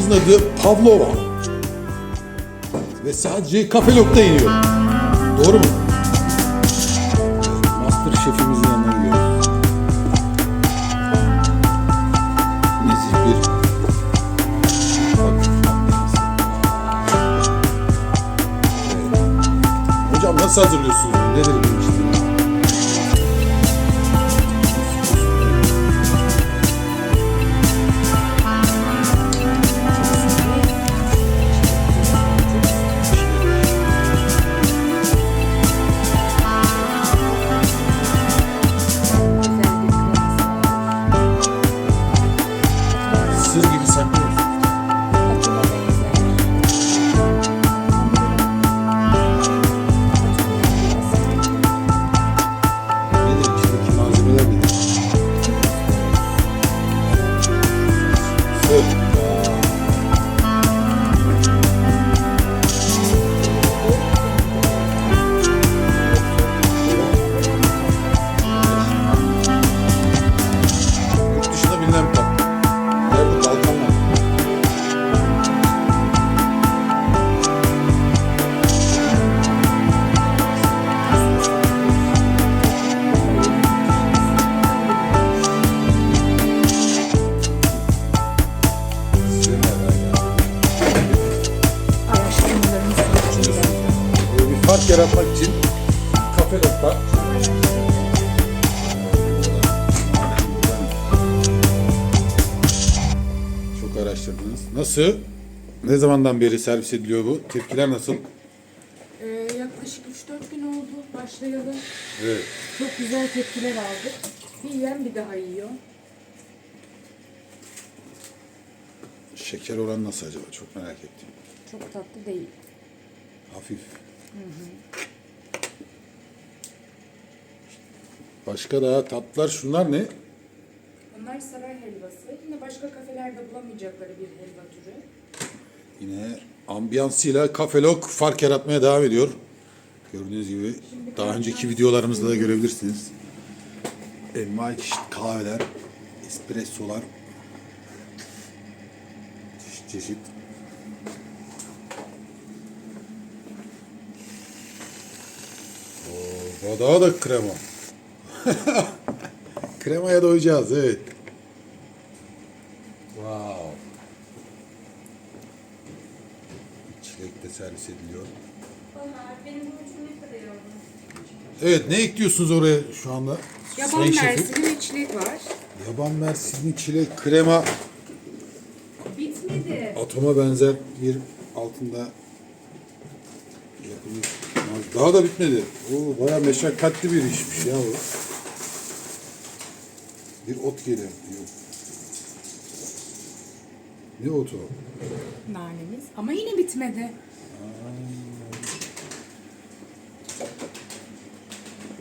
adı Pavlova. Ve sadece kafelokta iniyor. Doğru mu? Master şefimizin yanına gidiyoruz. Nezih bir. Hocam nasıl hazırlıyorsunuz? Nedir bu yaratmak için kafe nokta. Çok araştırdınız. Nasıl? Ne zamandan beri servis ediliyor bu? Tepkiler nasıl? Ee, yaklaşık 3-4 gün oldu başlayalı. Evet. Çok güzel tepkiler aldık. Bir yiyen bir daha yiyor. Şeker oranı nasıl acaba? Çok merak ettim. Çok tatlı değil. Hafif. Başka daha tatlılar şunlar ne? Bunlar saray helvası. Yine başka kafelerde bulamayacakları bir helva türü. Yine ambiyansıyla kafelok fark yaratmaya devam ediyor. Gördüğünüz gibi daha önceki videolarımızda da görebilirsiniz. Envai çeşit kahveler, espressolar, çeşit Oo, daha da krema. Kremaya doyacağız evet. Wow. Çilek de servis ediliyor. Evet ne ekliyorsunuz oraya şu anda? Yaban Sayın şefim? mersini ve çilek var. Yaban mersini, çilek, krema, Bitmedi. atoma benzer bir altında yapılmış. Daha da bitmedi. Oo, bayağı meşakkatli bir işmiş ya bu. Bir ot geliyor. Ne otu? Nanemiz. Ama yine bitmedi.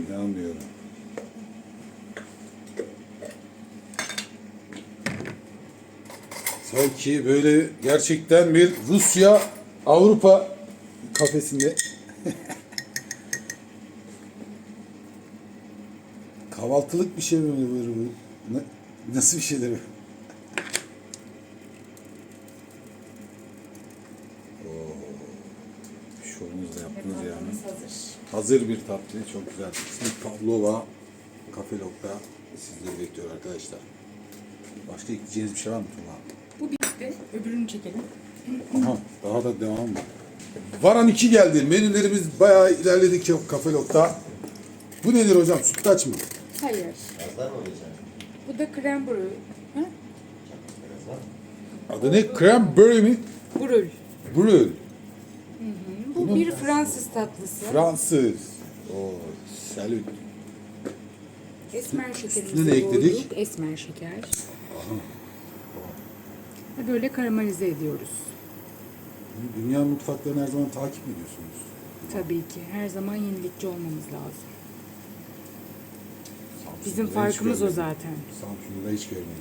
İnanmıyorum. Sanki böyle gerçekten bir Rusya Avrupa kafesinde. Kahvaltılık bir şey mi böyle bu? Nasıl bir şeydir bu? Da yaptınız yani. Hazır. Hazır bir tatlı, çok güzel. İsmi Pavlova Kafe Lok'ta sizleri bekliyor arkadaşlar. Başka ekleyeceğiniz bir şey var mı Tuğba? Bu bitti. Öbürünü çekelim. Aha, daha da devam mı? Varan 2 geldi. Menülerimiz bayağı ilerledik ya Kafe Lok'ta. Bu nedir hocam? Sütlaç mı? Hayır. Bu da krem brûlée. Ha? Adı ne? Cranberry mi? Brûl. Brûl. Bu bir Fransız tatlısı. Fransız. Oo, salüt. Esmer şekerimizi Üstüne ne ekledik? koyduk. Esmer şeker. Böyle karamelize ediyoruz. Dünya mutfaklarını her zaman takip mi ediyorsunuz? Tabii ki. Her zaman yenilikçi olmamız lazım. Samsun'da Bizim hiç farkımız o görmedim. zaten. Samsun'da hiç görmedim.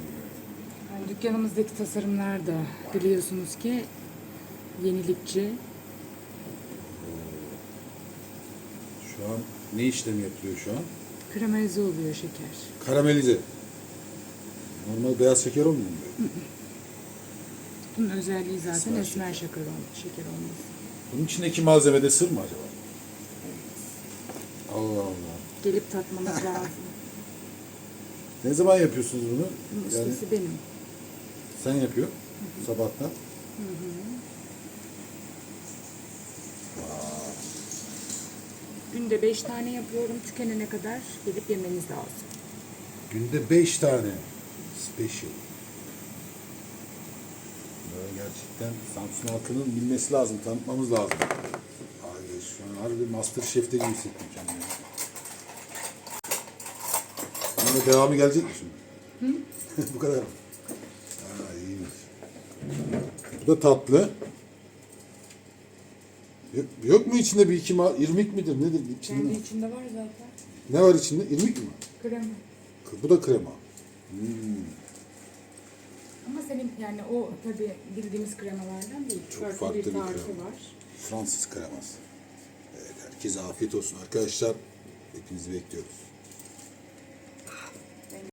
Yani dükkanımızdaki tasarımlar da biliyorsunuz ki yenilikçi. Şu an ne işlemi yapılıyor şu an? Karamelize oluyor şeker. Karamelize. Normal beyaz şeker olmuyor mu? Bunun özelliği zaten esmer şeker, ol- şeker olması. Bunun içindeki malzemede sır mı acaba? Allah Allah. Gelip tatmanız lazım. Ne zaman yapıyorsunuz bunu? Bunun Yani ustası benim. sen yapıyor sabahtan. Günde beş tane yapıyorum. Tükenene kadar gelip yemeniz lazım. Günde 5 tane. Special. Böyle gerçekten Samsun halkının bilmesi lazım, tanıtmamız lazım. Abi şu an harbi Master Chef'te gibi hissettim kendimi. Bunun da devamı gelecek mi şimdi? Bu kadar mı? Ha, iyiymiş. Bu da tatlı. Yok, yok mu içinde bir iki ma- irmik midir nedir? İçinde Kendi içinde var zaten. ne var içinde? İrmik mi? Krema. Bu da krema. Ama senin yani o tabii bildiğimiz kremalardan değil. Çok farklı bir bir krema. var. Fransız kreması. Evet, herkese afiyet olsun arkadaşlar. Hepinizi bekliyoruz.